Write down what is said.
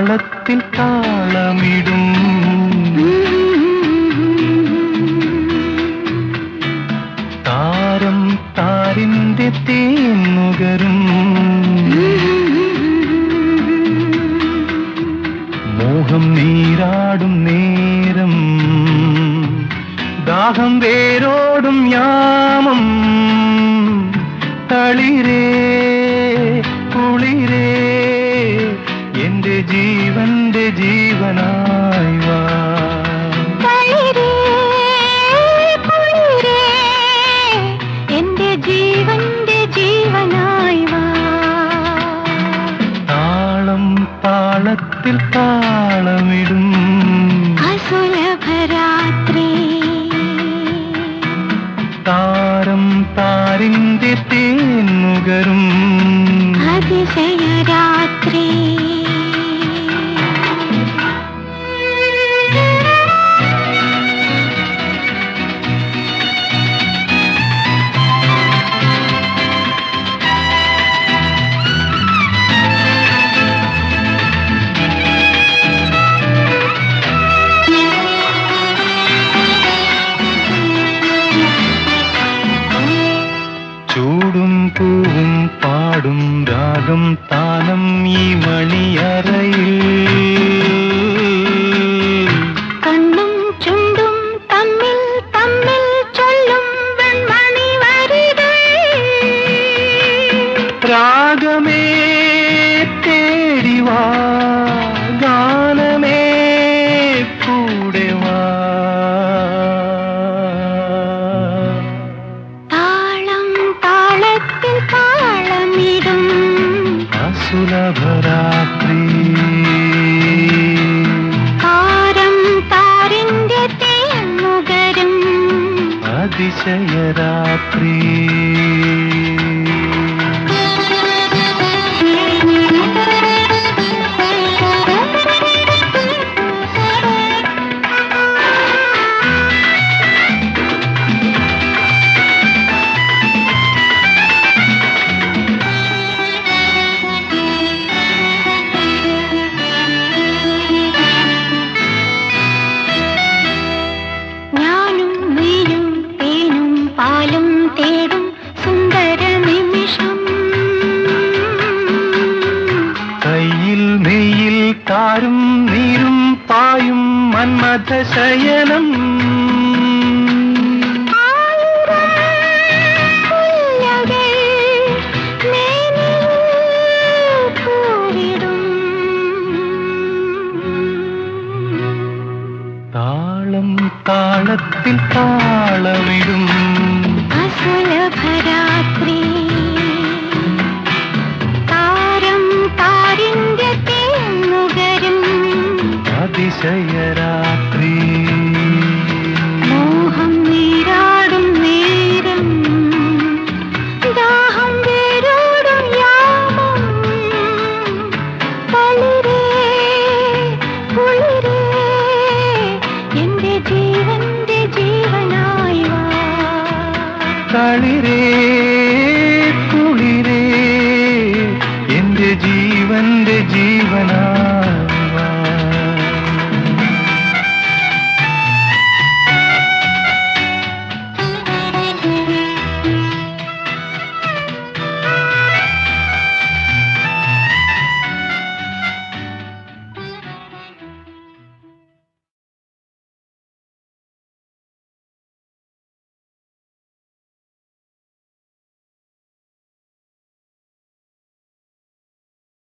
താളം താളത്തിൽ താളമിടും. താരം താരിന്റെ തേന്നുകരും മോഹം നീരാടും നേരം. ദാഹം വേരോടും യാമം. തളിരേ ജീവന്റെ ജീവനായി വാ. തളിരേ, കുളിരേ, എന്റെ ജീവന്റെ ജീവനായി വാ. താളം താളത്തിൽ താളമിടും. അസുലഭരാത്രി. താരം താരിന്റെ തേന്നുകരും അതിശയരാത്രി. சூடும் பூவும் பாடும் ராகம் தானம் இமணி அறையில் അതിശയരാത്രി താരും നീരും പായും മന്മഥ ശയനം. താളം താളത്തിൽ താളമിടും. അസുലഭരാത്രി അതിശയരാത്രി മോഹം നീരാടും നേരം ദാഹം വേരോടും യാമം. തളിരേ കുളിരേ എന്റെ ജീവന്റെ ജീവനായി തളിരേ കുളിരേ എന്റെ ജീവന്റെ ജീവനാ.